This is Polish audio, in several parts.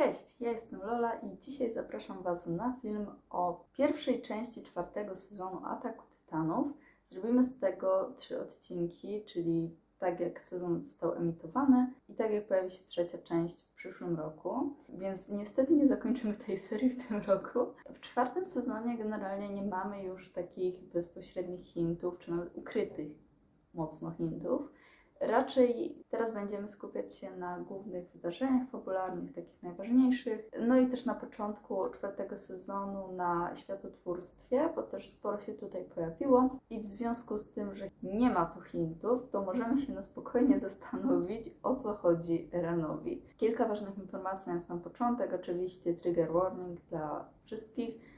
Cześć, ja jestem Lola i dzisiaj zapraszam Was na film o pierwszej części czwartego sezonu Ataku Tytanów. Zrobimy z tego trzy odcinki, czyli tak jak sezon został emitowany i tak jak pojawi się trzecia część w przyszłym roku. Więc niestety nie zakończymy tej serii w tym roku. W czwartym sezonie generalnie nie mamy już takich bezpośrednich hintów, czy nawet ukrytych mocno hintów. Raczej teraz będziemy skupiać się na głównych wydarzeniach fabularnych, takich najważniejszych. No i też na początku czwartego sezonu na światotwórstwie, bo też sporo się tutaj pojawiło. I w związku z tym, że nie ma tu hintów, to możemy się na spokojnie zastanowić, o co chodzi Renowi. Kilka ważnych informacji na sam początek. Oczywiście trigger warning dla wszystkich.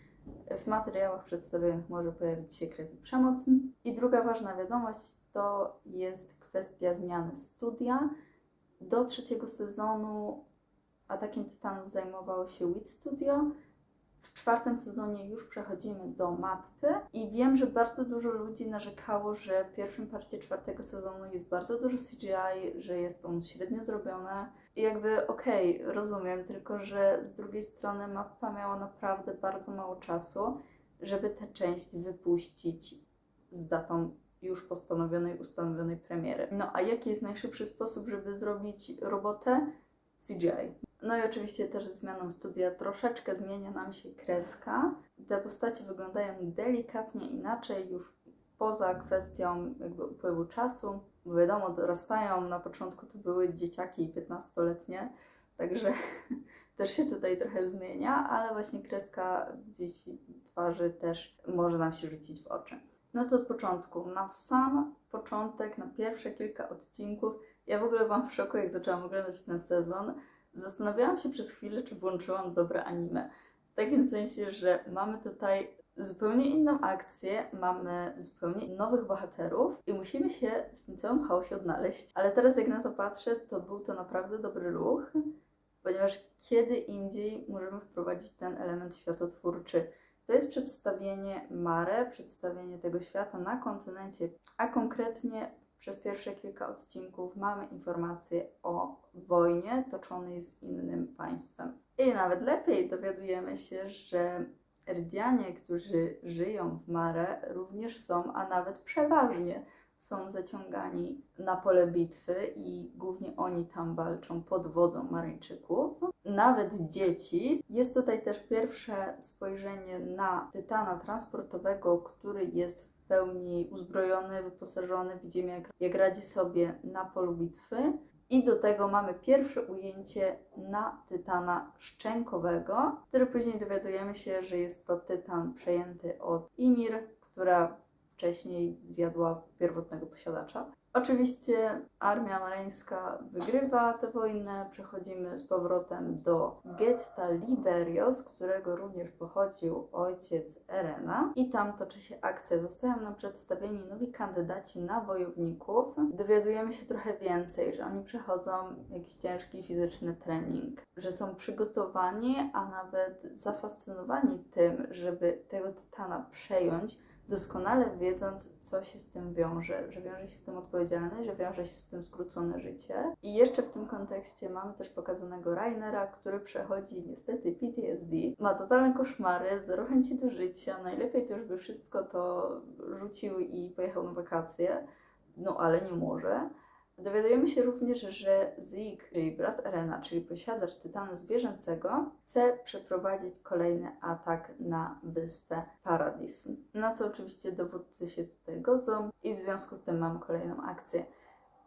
W materiałach przedstawionych może pojawić się krew i przemoc. I druga ważna wiadomość to jest kwestia zmiany studia. Do trzeciego sezonu Atakiem Tytanów zajmowało się WIT Studio. W czwartym sezonie już przechodzimy do mapy i wiem, że bardzo dużo ludzi narzekało, że w pierwszym parcie czwartego sezonu jest bardzo dużo CGI, że jest on średnio zrobione. I jakby okej, rozumiem, tylko że z drugiej strony mapa miała naprawdę bardzo mało czasu, żeby tę część wypuścić z datą już postanowionej, ustanowionej premiery. No a jaki jest najszybszy sposób, żeby zrobić robotę? CGI. No i oczywiście też ze zmianą studia troszeczkę zmienia nam się kreska. Te postacie wyglądają delikatnie inaczej, już poza kwestią jakby upływu czasu, bo wiadomo, dorastają. Na początku to były dzieciaki 15-letnie, także też się tutaj trochę zmienia, ale właśnie kreska gdzieś twarzy też może nam się rzucić w oczy. No to od początku, na sam początek, na pierwsze kilka odcinków, ja w ogóle byłam w szoku, jak zaczęłam oglądać ten sezon. Zastanawiałam się przez chwilę, czy włączyłam dobre anime. W takim sensie, że mamy tutaj zupełnie inną akcję, mamy zupełnie nowych bohaterów i musimy się w tym całym chaosie odnaleźć. Ale teraz jak na to patrzę, to był to naprawdę dobry ruch, ponieważ kiedy indziej możemy wprowadzić ten element światotwórczy. To jest przedstawienie Mare, przedstawienie tego świata na kontynencie, a konkretnie przez pierwsze kilka odcinków mamy informacje o wojnie toczonej z innym państwem. I nawet lepiej dowiadujemy się, że Erdianie, którzy żyją w Mare, również są, a nawet przeważnie są zaciągani na pole bitwy i głównie oni tam walczą pod wodzą Maryjczyków. Nawet dzieci. Jest tutaj też pierwsze spojrzenie na tytana transportowego, który jest w pełni uzbrojony, wyposażony. Widzimy, jak, jak radzi sobie na polu bitwy. I do tego mamy pierwsze ujęcie na tytana szczękowego, który później dowiadujemy się, że jest to tytan przejęty od Imir, która wcześniej zjadła pierwotnego posiadacza. Oczywiście armia mareńska wygrywa tę wojnę, przechodzimy z powrotem do getta Liberio, z którego również pochodził ojciec Erena i tam toczy się akcja. Zostają nam przedstawieni nowi kandydaci na wojowników. Dowiadujemy się trochę więcej, że oni przechodzą jakiś ciężki fizyczny trening, że są przygotowani, a nawet zafascynowani tym, żeby tego tytana przejąć, doskonale wiedząc, co się z tym wiąże, że wiąże się z tym odpowiedzialność, że wiąże się z tym skrócone życie. I jeszcze w tym kontekście mamy też pokazanego Rainera, który przechodzi niestety PTSD, ma totalne koszmary, zero chęci do życia, najlepiej to już by wszystko to rzucił i pojechał na wakacje, no ale nie może. Dowiadujemy się również, że Zik, czyli brat Erena, czyli posiadacz tytanu zwierzęcego, chce przeprowadzić kolejny atak na wyspę Paradis. Na co oczywiście dowódcy się tutaj godzą i w związku z tym mamy kolejną akcję.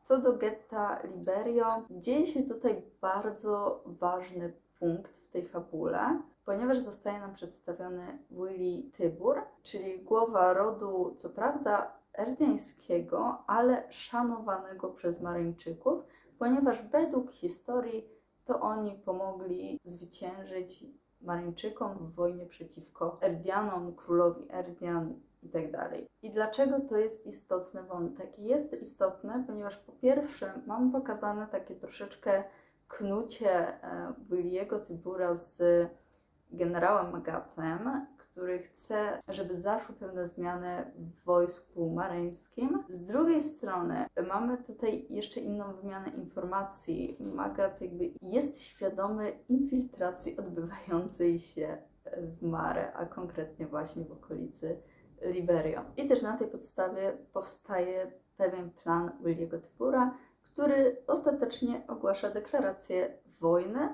Co do getta Liberio, dzieje się tutaj bardzo ważny punkt w tej fabule, ponieważ zostaje nam przedstawiony Willy Tybur, czyli głowa rodu, co prawda erdiańskiego, ale szanowanego przez Maryńczyków, ponieważ według historii to oni pomogli zwyciężyć Maryńczykom w wojnie przeciwko Erdianom, królowi Erdian itd. I dlaczego to jest istotny wątek? Jest istotne, ponieważ po pierwsze mamy pokazane takie troszeczkę knucie Williego Tybura z generałem Magatem, który chce, żeby zaszły pewne zmiany w wojsku mareńskim. Z drugiej strony mamy tutaj jeszcze inną wymianę informacji. Magat jakby jest świadomy infiltracji odbywającej się w Mare, a konkretnie właśnie w okolicy Liberio. I też na tej podstawie powstaje pewien plan Williego Tybura, który ostatecznie ogłasza deklarację wojny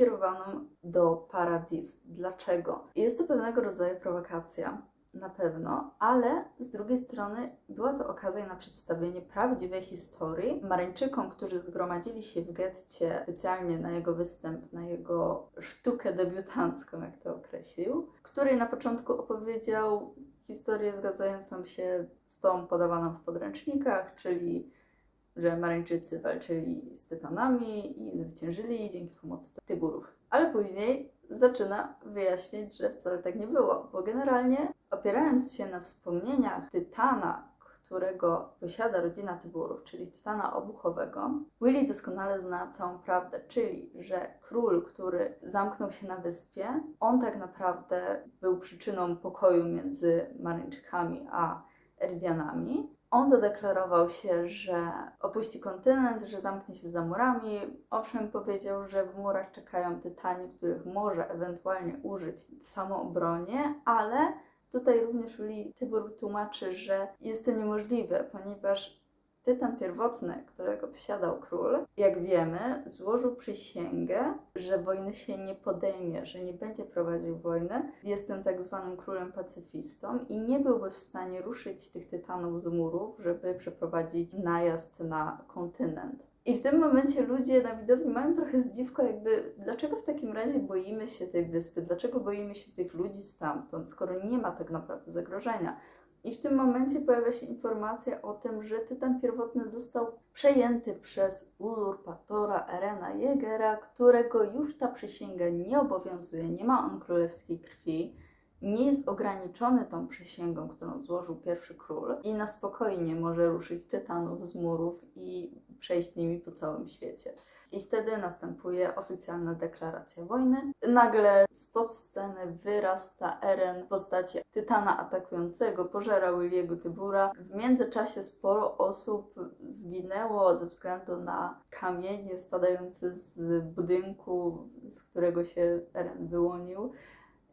kierowaną do Paradis. Dlaczego? Jest to pewnego rodzaju prowokacja, na pewno, ale z drugiej strony była to okazja na przedstawienie prawdziwej historii Maryńczykom, którzy zgromadzili się w getcie specjalnie na jego występ, na jego sztukę debiutancką, jak to określił, który na początku opowiedział historię zgadzającą się z tą podawaną w podręcznikach, czyli że Maryńczycy walczyli z Tytanami i zwyciężyli dzięki pomocy Tyburów. Ale później zaczyna wyjaśnić, że wcale tak nie było, bo generalnie opierając się na wspomnieniach Tytana, którego posiada rodzina Tyburów, czyli Tytana Obuchowego, Willy doskonale zna całą prawdę, czyli że król, który zamknął się na wyspie, on tak naprawdę był przyczyną pokoju między Maryńczykami a Eridianami. On zadeklarował się, że opuści kontynent, że zamknie się za murami. Owszem, powiedział, że w murach czekają tytani, których może ewentualnie użyć w samoobronie, ale tutaj również Uli Tybur tłumaczy, że jest to niemożliwe, ponieważ tytan pierwotny, którego posiadał król, jak wiemy, złożył przysięgę, że wojny się nie podejmie, że nie będzie prowadził wojny. Jest tym tak zwanym królem pacyfistą i nie byłby w stanie ruszyć tych tytanów z murów, żeby przeprowadzić najazd na kontynent. I w tym momencie ludzie na widowni mają trochę zdziwko, jakby dlaczego w takim razie boimy się tej wyspy, dlaczego boimy się tych ludzi stamtąd, skoro nie ma tak naprawdę zagrożenia. I w tym momencie pojawia się informacja o tym, że tytan pierwotny został przejęty przez uzurpatora Erena Jägera, którego już ta przysięga nie obowiązuje, nie ma on królewskiej krwi, nie jest ograniczony tą przysięgą, którą złożył pierwszy król i na spokojnie może ruszyć tytanów z murów i przejść nimi po całym świecie. I wtedy następuje oficjalna deklaracja wojny. Nagle spod sceny wyrasta Eren w postaci tytana atakującego, pożera Williego Tybura. W międzyczasie sporo osób zginęło ze względu na kamienie spadające z budynku, z którego się Eren wyłonił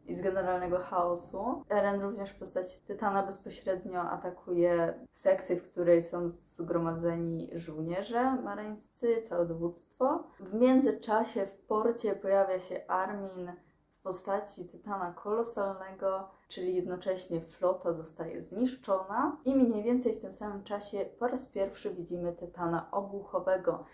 i z generalnego chaosu. Eren również w postaci Tytana bezpośrednio atakuje sekcję, w której są zgromadzeni żołnierze mareńscy, całe dowództwo. W międzyczasie w porcie pojawia się Armin w postaci Tytana kolosalnego, czyli jednocześnie flota zostaje zniszczona i mniej więcej w tym samym czasie po raz pierwszy widzimy Tytana obuchowego,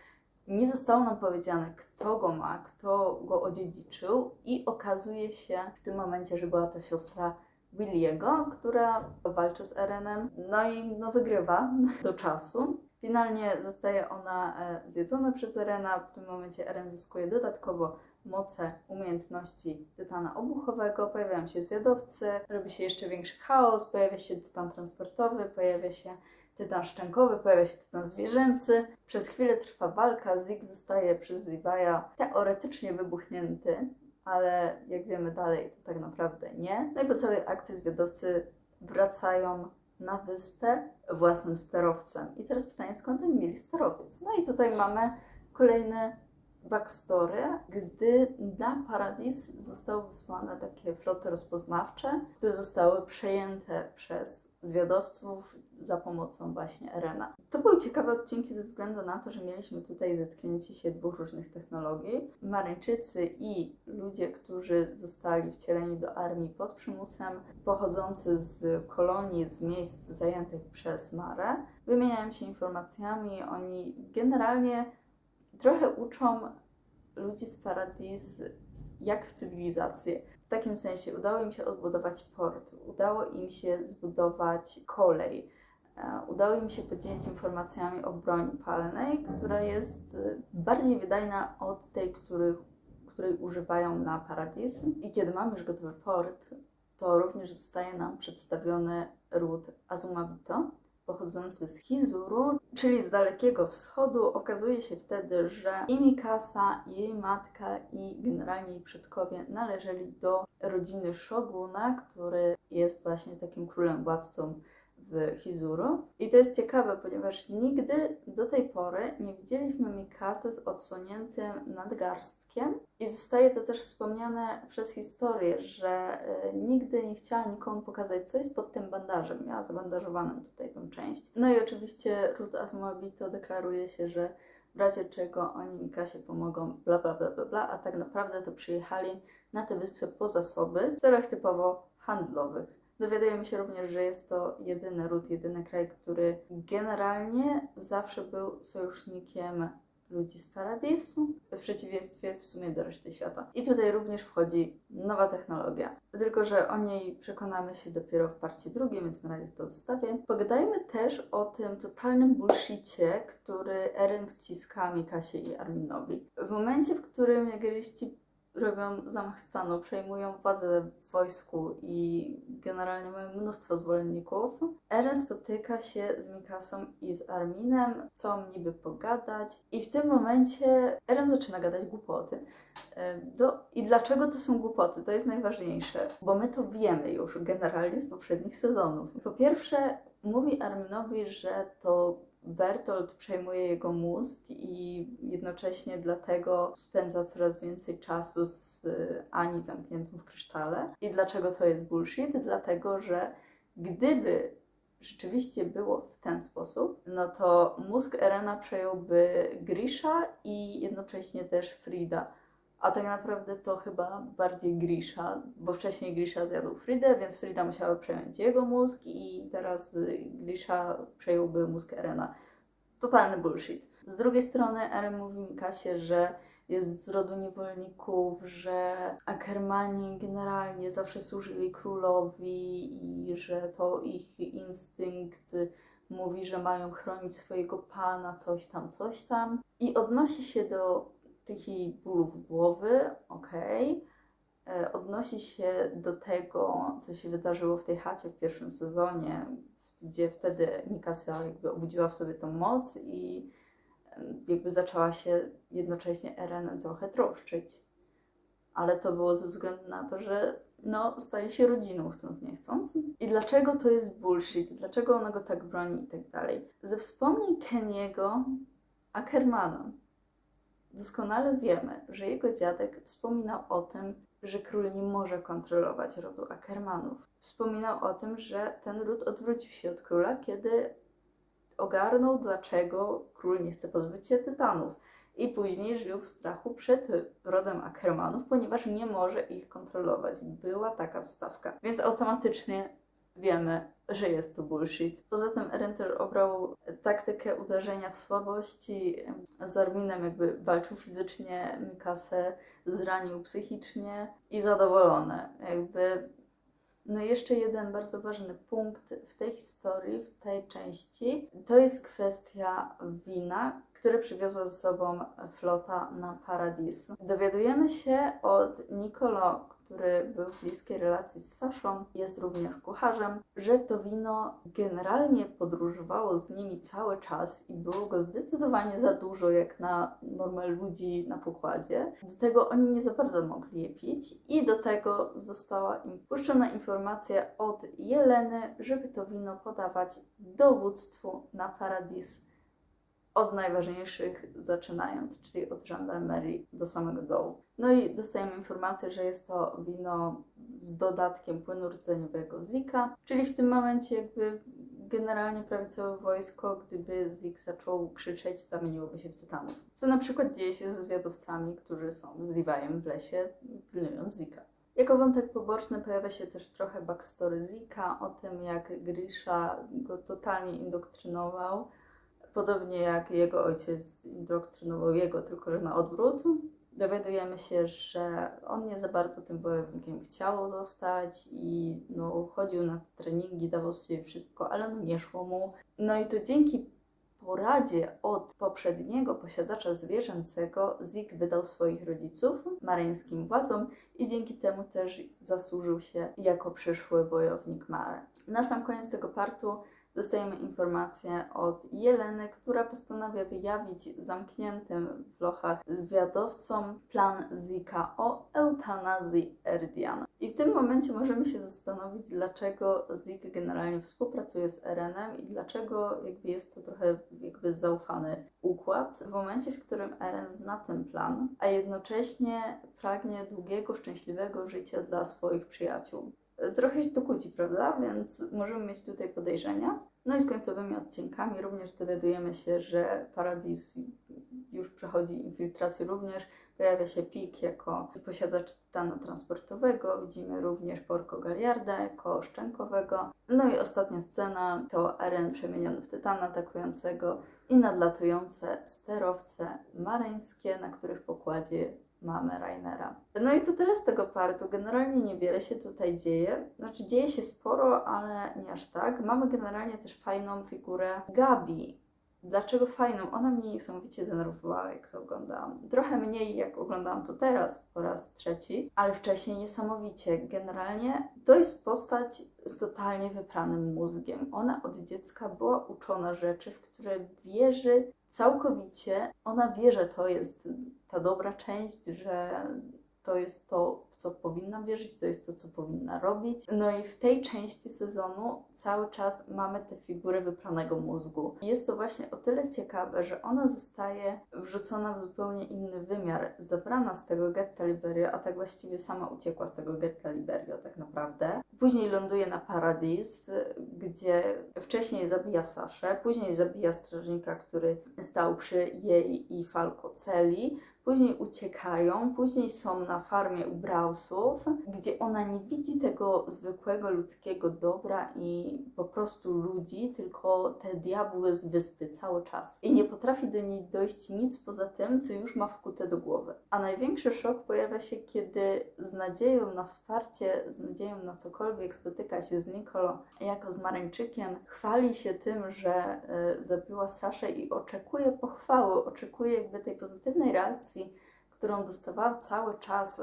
nie zostało nam powiedziane, kto go ma, kto go odziedziczył, i okazuje się w tym momencie, że była to siostra Williego, która walczy z Erenem, no i no, wygrywa do czasu. Finalnie zostaje ona e, zjedzona przez Erena. W tym momencie Eren zyskuje dodatkowo moce, umiejętności tytana obuchowego, pojawiają się zwiadowcy, robi się jeszcze większy chaos, pojawia się tytan transportowy, pojawia się tytan szczękowy, pojawia się tytan zwierzęcy. Przez chwilę trwa walka, Zig zostaje przez Levi'a teoretycznie wybuchnięty, ale jak wiemy dalej, to tak naprawdę nie. No i po całej akcji zwiadowcy wracają na wyspę własnym sterowcem. I teraz pytanie, skąd oni mieli sterowiec? No i tutaj mamy kolejny backstory, gdy na Paradis zostały wysłane takie floty rozpoznawcze, które zostały przejęte przez zwiadowców za pomocą właśnie Erena. To były ciekawe odcinki ze względu na to, że mieliśmy tutaj zetknięcie się dwóch różnych technologii. Maryńczycy i ludzie, którzy zostali wcieleni do armii pod przymusem, pochodzący z kolonii, z miejsc zajętych przez Marę, wymieniają się informacjami. Oni generalnie trochę uczą ludzi z Paradis jak w cywilizację. W takim sensie udało im się odbudować port, udało im się zbudować kolej, udało im się podzielić informacjami o broni palnej, która jest e, bardziej wydajna od tej, których, której używają na Paradis. I kiedy mamy już gotowy port, to również zostaje nam przedstawiony ród Azumabito, pochodzący z Hizuru, czyli z Dalekiego Wschodu. Okazuje się wtedy, że i Mikasa, i jej matka, i generalnie jej przodkowie należeli do rodziny Shoguna, który jest właśnie takim królem władcą Hizuru. I to jest ciekawe, ponieważ nigdy do tej pory nie widzieliśmy Mikasy z odsłoniętym nadgarstkiem. I zostaje to też wspomniane przez historię, że e, nigdy nie chciała nikomu pokazać, co jest pod tym bandażem. Miała zabandażowaną tutaj tą część. No i oczywiście Ruth Asmoabito deklaruje się, że w razie czego oni Mikasie pomogą, bla bla bla bla bla, a tak naprawdę to przyjechali na tę wyspę po zasoby w celach typowo handlowych. Dowiadujemy się również, że jest to jedyny ród, jedyny kraj, który generalnie zawsze był sojusznikiem ludzi z Paradisu, w przeciwieństwie w sumie do reszty świata. I tutaj również wchodzi nowa technologia. Tylko, że o niej przekonamy się dopiero w partii drugiej, więc na razie to zostawię. Pogadajmy też o tym totalnym bullshicie, który Eren wciska Mikasie i Arminowi. W momencie, w którym jageriści robią zamach stanu, przejmują władzę w wojsku i generalnie mają mnóstwo zwolenników. Eren spotyka się z Mikasą i z Arminem, chcą niby pogadać i w tym momencie Eren zaczyna gadać głupoty. Do, I dlaczego to są głupoty? To jest najważniejsze, bo my to wiemy już generalnie z poprzednich sezonów. Po pierwsze, mówi Arminowi, że to Bertolt przejmuje jego mózg i jednocześnie dlatego spędza coraz więcej czasu z y, Ani zamkniętą w krysztale. I dlaczego to jest bullshit? Dlatego, że gdyby rzeczywiście było w ten sposób, no to mózg Erena przejąłby Grisha i jednocześnie też Frida. A tak naprawdę to chyba bardziej Grisha, bo wcześniej Grisha zjadł Fridę, więc Frida musiała przejąć jego mózg i teraz Grisha przejąłby mózg Erena. Totalny bullshit. Z drugiej strony Eren mówi Mikasie, że jest z rodu niewolników, że Ackermani generalnie zawsze służyli królowi i że to ich instynkt mówi, że mają chronić swojego pana, coś tam, coś tam. I odnosi się do tych bólów głowy, okej. Okay. Odnosi się do tego, co się wydarzyło w tej chacie w pierwszym sezonie, gdzie wtedy Mikasa jakby obudziła w sobie tą moc i jakby zaczęła się jednocześnie Erenem trochę troszczyć. Ale to było ze względu na to, że no, stali się rodziną, chcąc nie chcąc. I dlaczego to jest bullshit? Dlaczego ona go tak broni i tak dalej? Ze wspomnień Keniego Ackermana doskonale wiemy, że jego dziadek wspominał o tym, że król nie może kontrolować rodu Ackermanów. Wspominał o tym, że ten ród odwrócił się od króla, kiedy ogarnął, dlaczego król nie chce pozbyć się tytanów. I później żył w strachu przed rodem Ackermanów, ponieważ nie może ich kontrolować. Była taka wstawka. Więc automatycznie wiemy, że jest to bullshit. Poza tym Erentel obrał taktykę uderzenia w słabości. Z Arminem jakby walczył fizycznie, Mikasę zranił psychicznie i zadowolone. Jakby no i jeszcze jeden bardzo ważny punkt w tej historii, w tej części, to jest kwestia wina, które przywiozła ze sobą flota na Paradis. Dowiadujemy się od Nicolo, który był w bliskiej relacji z Saszą, jest również kucharzem, że to wino generalnie podróżowało z nimi cały czas i było go zdecydowanie za dużo, jak na normal ludzi na pokładzie. Do tego oni nie za bardzo mogli je pić i do tego została im puszczona informacja od Jeleny, żeby to wino podawać dowództwu na Paradis od najważniejszych zaczynając, czyli od żandarmerii do samego dołu. No i dostajemy informację, że jest to wino z dodatkiem płynu rdzeniowego Zika, czyli w tym momencie jakby generalnie prawie całe wojsko, gdyby Zik zaczął krzyczeć, zamieniłoby się w tytanów. Co na przykład dzieje się z zwiadowcami, którzy są z Levi'em w lesie, pilnując Zika. Jako wątek poboczny pojawia się też trochę backstory Zika, o tym jak Grisha go totalnie indoktrynował, Podobnie jak jego ojciec indoktrynował jego, tylko że na odwrót. Dowiadujemy się, że on nie za bardzo tym wojownikiem chciał zostać i no, chodził na te treningi, dawał sobie wszystko, ale no nie szło mu. No i to dzięki poradzie od poprzedniego posiadacza zwierzęcego Zik wydał swoich rodziców maryńskim władzom i dzięki temu też zasłużył się jako przyszły wojownik Mare. Na sam koniec tego partu dostajemy informację od Jeleny, która postanawia wyjawić zamkniętym w lochach zwiadowcom plan Zika o eutanazji Erdiana. I w tym momencie możemy się zastanowić, dlaczego Zik generalnie współpracuje z Erenem i dlaczego jakby jest to trochę jakby zaufany układ. W momencie, w którym Eren zna ten plan, a jednocześnie pragnie długiego, szczęśliwego życia dla swoich przyjaciół. Trochę się to kłóci, prawda? Więc możemy mieć tutaj podejrzenia. No i z końcowymi odcinkami również dowiadujemy się, że Paradis już przechodzi infiltrację również. Pojawia się Pik jako posiadacz tytana transportowego. Widzimy również Porco Galliarda jako szczękowego. No i ostatnia scena to Eren przemieniony w tytana atakującego i nadlatujące sterowce mareńskie, na których pokładzie mamy Rainera. No i to tyle z tego partu. Generalnie niewiele się tutaj dzieje. Znaczy dzieje się sporo, ale nie aż tak. Mamy generalnie też fajną figurę Gabi. Dlaczego fajną? Ona mnie niesamowicie denerwowała, jak to oglądałam. Trochę mniej, jak oglądałam to teraz po raz trzeci, ale wcześniej niesamowicie. Generalnie to jest postać z totalnie wypranym mózgiem. Ona od dziecka była uczona rzeczy, w które wierzy całkowicie. Ona wie, że to jest ta dobra część, że to jest to, w co powinna wierzyć, to jest to, co powinna robić. No i w tej części sezonu cały czas mamy tę figurę wypranego mózgu. Jest to właśnie o tyle ciekawe, że ona zostaje wrzucona w zupełnie inny wymiar, zabrana z tego getta Liberia, a tak właściwie sama uciekła z tego getta Liberia tak naprawdę. Później ląduje na Paradis, gdzie wcześniej zabija Saszę, później zabija strażnika, który stał przy jej i Falco celi, później uciekają, później są na farmie u Brausów, gdzie ona nie widzi tego zwykłego ludzkiego dobra i po prostu ludzi, tylko te diabły z wyspy cały czas. I nie potrafi do niej dojść nic poza tym, co już ma wkute do głowy. A największy szok pojawia się, kiedy z nadzieją na wsparcie, z nadzieją na cokolwiek spotyka się z Nicolo jako z Marańczykiem, chwali się tym, że y, zabiła Saszę i oczekuje pochwały, oczekuje jakby tej pozytywnej reakcji którą dostawała cały czas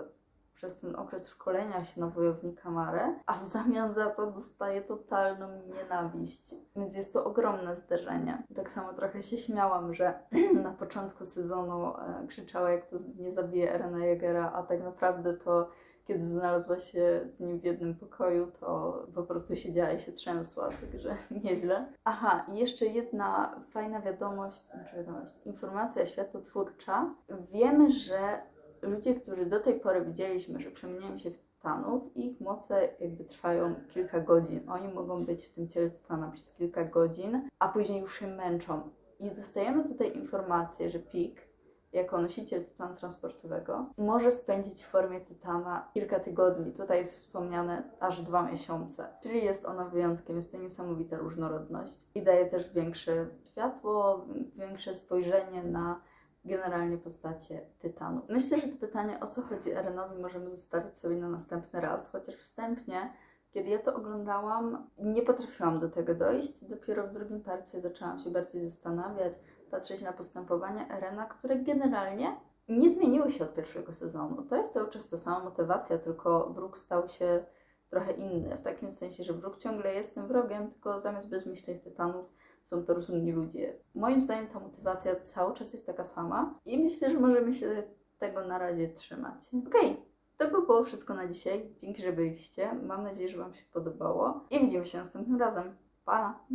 przez ten okres szkolenia się na wojownika Marę, a w zamian za to dostaje totalną nienawiść. Więc jest to ogromne zderzenie. Tak samo trochę się śmiałam, że na początku sezonu e, krzyczała, jak to nie zabije Erena Jegera, a tak naprawdę to kiedy znalazła się z nim w jednym pokoju, to po prostu siedziała i się trzęsła, także nieźle. Aha, i jeszcze jedna fajna wiadomość, znaczy wiadomość, informacja światotwórcza. Wiemy, że ludzie, którzy do tej pory widzieliśmy, że przemieniają się w tytanów, ich moce jakby trwają kilka godzin. Oni mogą być w tym ciele tytana przez kilka godzin, a później już się męczą. I dostajemy tutaj informację, że Pik jako nosiciel tytanu transportowego może spędzić w formie tytana kilka tygodni. Tutaj jest wspomniane aż dwa miesiące. Czyli jest ona wyjątkiem, jest to niesamowita różnorodność i daje też większe światło, większe spojrzenie na generalnie postacie tytanu. Myślę, że to pytanie, o co chodzi Erenowi, możemy zostawić sobie na następny raz, chociaż wstępnie kiedy ja to oglądałam, nie potrafiłam do tego dojść. Dopiero w drugim parcie zaczęłam się bardziej zastanawiać, patrzeć na postępowanie Erena, które generalnie nie zmieniły się od pierwszego sezonu. To jest cały czas ta sama motywacja, tylko wróg stał się trochę inny. W takim sensie, że wróg ciągle jest tym wrogiem, tylko zamiast bezmyślnych tytanów są to rozumni ludzie. Moim zdaniem ta motywacja cały czas jest taka sama i myślę, że możemy się tego na razie trzymać. Okej, okay. To by było wszystko na dzisiaj. Dzięki, że byliście. Mam nadzieję, że Wam się podobało. I widzimy się następnym razem. Pa!